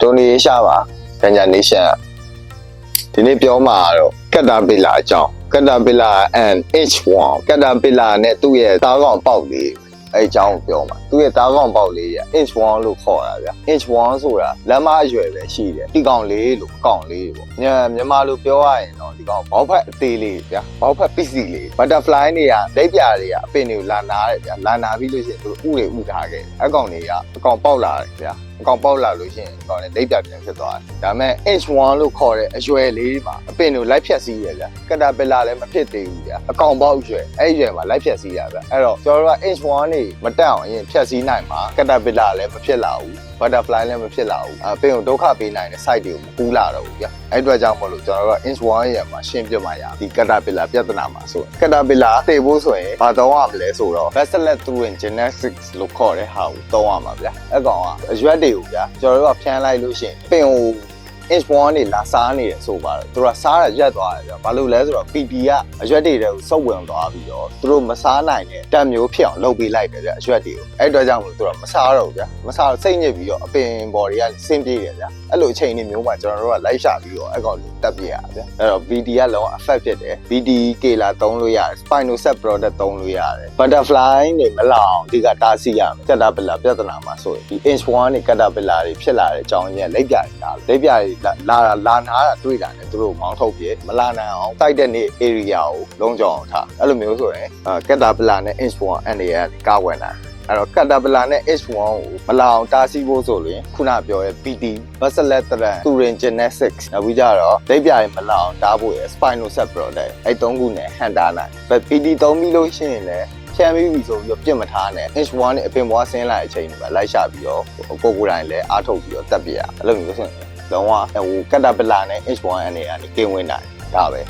တိုနီရှာပါကညာနေရှန်ဒီနေ့ပြောမှာတော့ကက်တာပီလာအကြောင်းကက်တာပီလာ and H1 ကက်တာပီလာနဲ့သူ့ရဲ့တားကောင်ပေါက်လေးအဲအကြောင်းကိုပြောမှာသူ့ရဲ့တားကောင်ပေါက်လေးရ H1 လို့ခေါ်တာဗျ H1 ဆိုတာလမ်းမအရွယ်ပဲရှိတယ်ဒီကောင်လေးလို့အကောင်လေးပေါ့ညမြန်မာလိုပြောရရင်တော့ဒီကောင်ဘောက်ဖက်အသေးလေးဗျာဘောက်ဖက်ပစ္စည်းလေး butterfly တွေကလက်ပြတွေကအပင်တွေကိုလာနာတယ်ဗျာလာနာပြီးလို့ရှိရင်သူတို့ဥတွေဥထားခဲ့တယ်အကောင်တွေကအကောင်ပေါက်လာတယ်ဗျာအကောင်ပေါက်လာလို့ရှိရင်အကောင်လည်းလက်ပြပြန်ဖြစ်သွားတယ်ဒါပေမဲ့ H1 လို့ခေါ်တဲ့အရွယ်လေးမှာအပင်ကိုလိုက်ဖြတ်စည်းရဗျာကတာပီလာလည်းမဖြစ်သေးဘူးဗျာအကောင်ပေါက်ရွယ်အဲ့ရွယ်မှာလိုက်ဖြတ်စည်းရဗျာအဲ့တော့ကျွန်တော်တို့က H1 နေမတက်အောင်အရင်ဖြတ်စည်းနိုင်မှာကတာပီလာလည်းမဖြစ်လာဘူး butterfly လည်းမဖြစ်လာဘူးအပင်ကိုဒုက္ခပေးနိုင်တဲ့ site တွေကိုမကူးလာတော့ဘူးဗျာအဲ့အတွက်ကြောင့်မလို့ကျွန်တော်တို့က inch 1ရဲ့မှာရှင်းပြမှရဒီ caterpillar ပြဿနာမှာဆို caterpillar သိဖို့ဆိုရင်ဘာတော့ရမလဲဆိုတော့ bacillus thurin genetics လို့ခေါ်တဲ့ဟာကိုသုံးရမှာဗျာအဲ့ကောင်ကအရွက်တွေကိုဗျာကျွန်တော်တို့ကဖျန်းလိုက်လို့ရှိရင်ပင်ကို inch 1နေလာစားနေတယ်ဆိုပါတော့သူကစားရရက်သွားတယ်ဗျာဘာလို့လဲဆိုတော့ PP ကအရွက်တွေတဲကိုစုပ်ဝင်သွားပြီးတော့သူတို့မစားနိုင်တဲ့တက်မျိုးဖြစ်အောင်လုပ်ပေးလိုက်တယ်ဗျာအရွက်တွေကိုအဲ့အတွက်ကြောင့်မလို့သူကမစားတော့ဘူးဗျာမစားတော့စိတ်ညစ်ပြီးတော့အပင်ပေါ်တွေကဆင်းပြေးတယ်ဗျာအဲ့လိုအချိန်တွေမျိုးမှာကျွန်တော်တို့ကလိုက်ရှာပြီးတော့အဲ့ကောင်ကိုတက်ပြရဗျာအဲ့တော့ VD ကလုံးဝ affect ဖြစ်တယ် VD ကေလာသုံးလို့ရတယ် Spinoset product သုံးလို့ရတယ် Butterfly နေမလောင်ဒီကတားစီရမယ် Caterpillar ပြဿနာမှာဆိုရင်ဒီ inch 1နေ Caterpillar တွေဖြစ်လာတဲ့အကြောင်းရင်းကလက်ပြနေတာလက်ပြတွေလာလာလာနာတာတွေ့တာနဲ့သူတို့မောင်းထုတ်ပြမလာနိုင်အောင်တိုက်တဲ့နေ area ကိုလုံးကြောင်အောင်ထားအဲ့လိုမျိုးဆိုရင်အာ Caterpillar နဲ့ inch 1အနေနဲ့ကာဝယ်နိုင်အဲ့တော့ Caterpillar နဲ့ H1 ကိုမလာအောင်တားဆီးဖို့ဆိုရင်ခုနပြောရဲ့ BT Bacillus thurin Thurin genetics နောက်ပြီးကြတော့လက်ပြရင်မလာအောင်တားဖို့ရယ် Spinoset product အဲ့သုံးခုနဲ့ဟန်တာနိုင်ပဲ BT သုံးပြီးလို့ရှိရင်လည်းဖြန်ပြီးပြီဆိုပြီးတော့ပြစ်မထားနဲ့ H1 နဲ့အပင်ပွားဆင်းလာတဲ့အချိန်တွေပဲလိုက်ရှာပြီးတော့ကိုကိုတိုင်းလည်းအားထုတ်ပြီးတော့တက်ပြရအဲ့လိုမျိုးဆိုရင် လုံးဝဟိုကက်တာပလာနဲ့ H1 အနေနဲ့ကင်းဝင်နိုင်ဒါပဲ